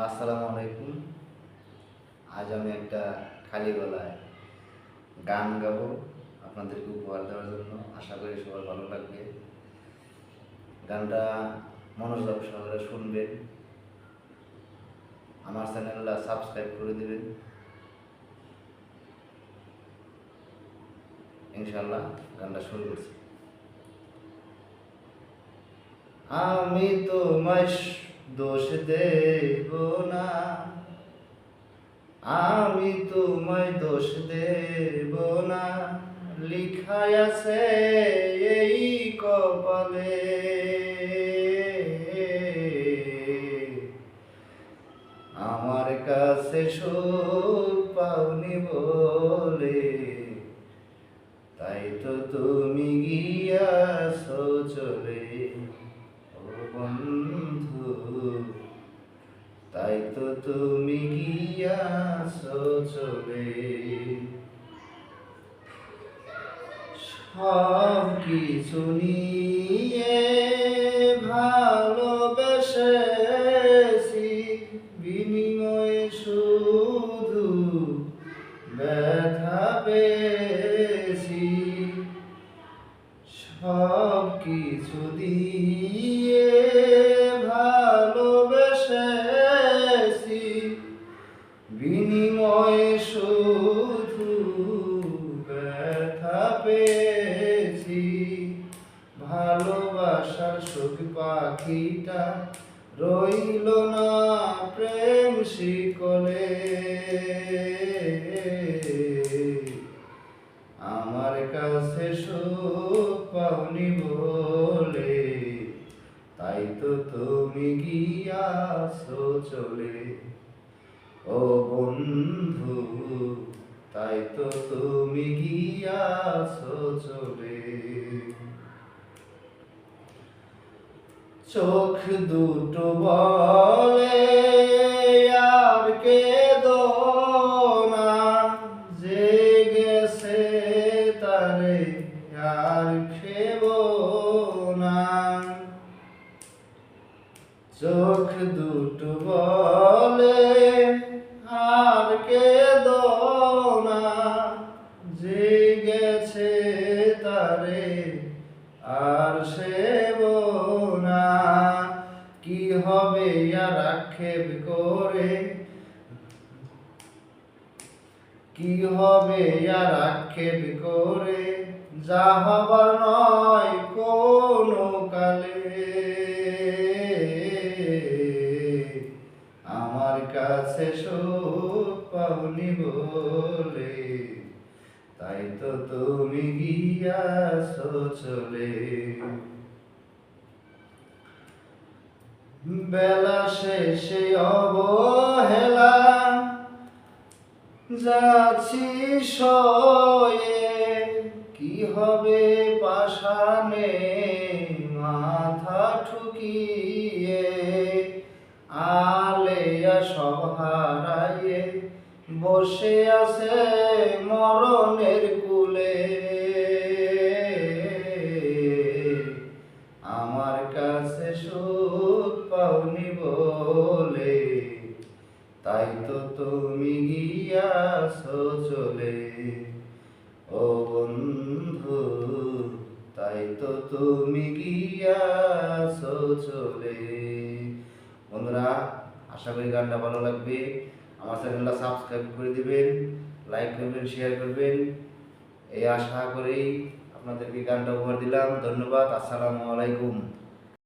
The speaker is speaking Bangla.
আসসালামু আলাইকুম। আজ আমি একটা খালি গলায় গান গাবো আপনাদেরকে উপহার দেওয়ার জন্য। আশা করি সবার ভালো লাগবে গানটা মনোযোগ সহকারে শুনবেন। আমার চ্যানেলটা সাবস্ক্রাইব করে দেবেন। ইনশাল্লাহ গানটা শুরু করছি। আমি তো তোমায় দোষ দেব না। আমি তোমায় দোষ দেব না। লিখায় আছে এই কপালে। আমার কাছে সুখ পাওনি বলে, তাই তো তুমি গিয়াছ চলে। গিয়াছ চলে। সব কিছু নিয়ে ভালোবেসেছি বিনিময়ে শুধু ব্যথা পেয়েছি। সব কিছু দিয়ে বিনিময়ে শুধু পেয়েছি। ভালোবাসার সুখ পাখিটা রইল না প্রেম শিকলে। আমার কাছে সুখ পাওনি বলে, তাই তো তুমি গিয়াছো চলে। ও বন্ধু, তাই তো তুমি গিয়াছো চলে। চোখ দুটো বলে, আর কে না, যে গেছে তারে আর ফেব না। চোখ দুটো বলে গেছে তারে, আর সেব না কি হবে আর আক্ষেপ করে? কি হবে আর আক্ষেপ করে? যা হবার নয় কোনো কালে। আমার কাছে সুখ পাওনি বলে। তাই তো তুমি গিয়াছ চলে। বেলা শেষে অবহেলা, যাচ্ছি সয়ে কি হবে পাশানে মাথা ঠুকিয়ে, আলেয়া হারাইয়ে বসে আছে মরণের কুলে। আমার কাছে সুখ পাওনি বলে, তাই তো তুমি গিয়াছ চলে। ও বন্ধু, তাই তো তুমি গিয়াছ চলে। বন্ধুরা, আশা করি গানটা ভালো লাগবে। আমার চ্যানেলটা সাবস্ক্রাইব করে দিবেন, লাইক করবেন শেয়ার করবেন। এই আশা করেই আপনাদেরকে গানটা উপহার দিলাম। ধন্যবাদ। আসসালামু আলাইকুম।